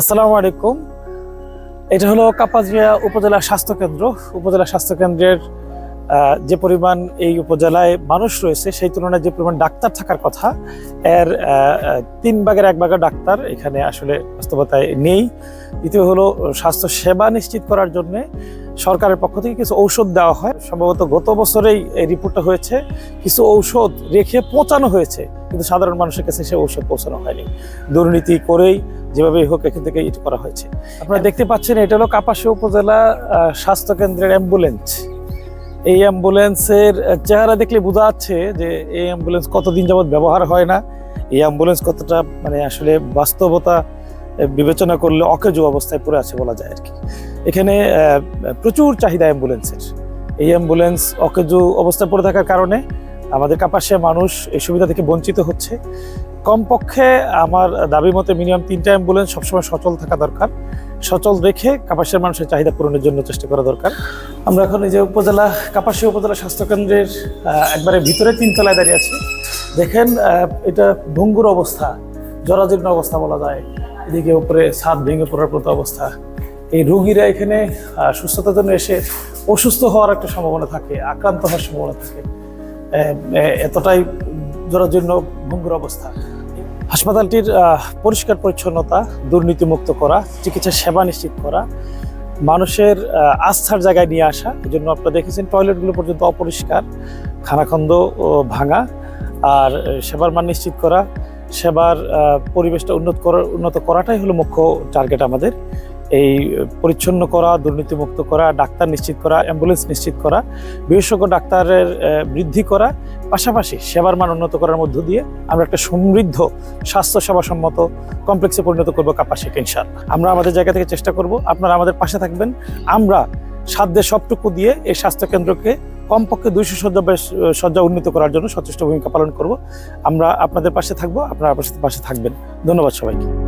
আসসালামু আলাইকুম। এটা হলো কাপাজিয়া উপজেলা স্বাস্থ্য কেন্দ্র। উপজেলা স্বাস্থ্য কেন্দ্রের যে পরিমাণ এই উপজেলায় মানুষ রয়েছে, সেই তুলনায় যে পরিমাণ ডাক্তার থাকার কথা, এর তিন ভাগের এক ভাগের ডাক্তার এখানে আসলে বাস্তবতায় নেই। দ্বিতীয় হলো স্বাস্থ্য সেবা নিশ্চিত করার জন্যে সরকারের পক্ষ থেকে কিছু ঔষধ দেওয়া হয়। সম্ভবত গত বছরেই এই রিপোর্টটা হয়েছে, কিছু ঔষধ রেখে পৌঁছানো হয়েছে, কিন্তু সাধারণ মানুষের কাছে সে ঔষধ পৌঁছানো হয়নি। দুর্নীতি করেই যেভাবে হোক এখান থেকে ইট করা হয়েছে। আপনারা দেখতে পাচ্ছেন, এটা হলো কাপাসী উপজেলা স্বাস্থ্য কেন্দ্রের অ্যাম্বুলেন্স এই অ্যাম্বুলেন্সের চেহারা দেখলে বোঝা যাচ্ছে যে এই অ্যাম্বুলেন্স কতদিন যাবত ব্যবহার হয় না। এই অ্যাম্বুলেন্স কতটা মানে আসলে বাস্তবতা বিবেচনা করলে অকেজো অবস্থায় পড়ে আছে বলা যায় আর কি। এখানে প্রচুর চাহিদা অ্যাম্বুলেন্সের। এই অ্যাম্বুলেন্স অকেজো অবস্থায় পড়ে থাকার কারণে আমাদের কাপাসিয়া মানুষ এই সুবিধা থেকে বঞ্চিত হচ্ছে। কমপক্ষে আমার দাবি মতে মিনিমাম তিনটা অ্যাম্বুলেন্স সবসময় সচল থাকা দরকার। সচল রেখে কাপাসিয়ার মানুষের চাহিদা পূরণের জন্য চেষ্টা করা দরকার। আমরা এখন এই যে উপজেলা, কাপাসিয়া উপজেলা স্বাস্থ্যকেন্দ্রের একবারে ভিতরে তিনতলায় দাঁড়িয়ে আছি। দেখেন এটা ভঙ্গুর অবস্থা, জরাজীর্ণ অবস্থা বলা যায়। এদিকে উপরে ছাদ ভেঙে পড়ার মতো অবস্থা। এই রোগীরা এখানে সুস্থতার জন্য এসে অসুস্থ হওয়ার একটা সম্ভাবনা থাকে, আক্রান্ত হওয়ার সম্ভাবনা থাকে। এতটাই জরাজীর্ণ ভঙ্গুর অবস্থা। হাসপাতালটির পরিষ্কার পরিচ্ছন্নতা, দুর্নীতিমুক্ত করা, চিকিৎসা সেবা নিশ্চিত করা, মানুষের আস্থার জায়গায় নিয়ে আসা, এই জন্য আপনারা দেখেছেন টয়লেটগুলো পর্যন্ত অপরিষ্কার, খানাখন্দ ভাঙা, আর সেবার মান নিশ্চিত করা, সেবার পরিবেশটা উন্নত করার, উন্নত করাটাই হলো মুখ্য টার্গেট আমাদের। এই পরিচ্ছন্ন করা, দুর্নীতিমুক্ত করা, ডাক্তার নিশ্চিত করা, অ্যাম্বুলেন্স নিশ্চিত করা, বিশেষজ্ঞ ডাক্তারের বৃদ্ধি করা, পাশাপাশি সেবার মান উন্নত করার মধ্য দিয়ে আমরা একটা সমৃদ্ধ স্বাস্থ্য সেবা সম্মত কমপ্লেক্সে পরিণত করব কাপাসিকে ইনশাআল্লাহ। আমরা আমাদের জায়গা থেকে চেষ্টা করব, আপনারা আমাদের পাশে থাকবেন। আমরা সাধ্যের সবটুকু দিয়ে এই স্বাস্থ্য কেন্দ্রকে কমপক্ষে দুইশো বেশ- শয্যা উন্নীত করার জন্য সচেষ্ট ভূমিকা পালন করব। আমরা আপনাদের পাশে থাকব, আপনারা আপনার পাশে থাকবেন। ধন্যবাদ সবাইকে।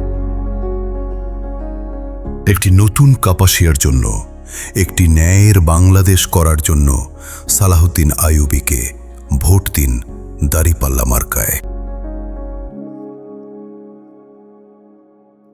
একটি নতুন কাপাসিয়ার জন্য, একটি ন্যায়ের বাংলাদেশ করার জন্য সালাহুদ্দিন আয়ুবিকে ভোট দিন দাঁড়িপাল্লা মার্কায়।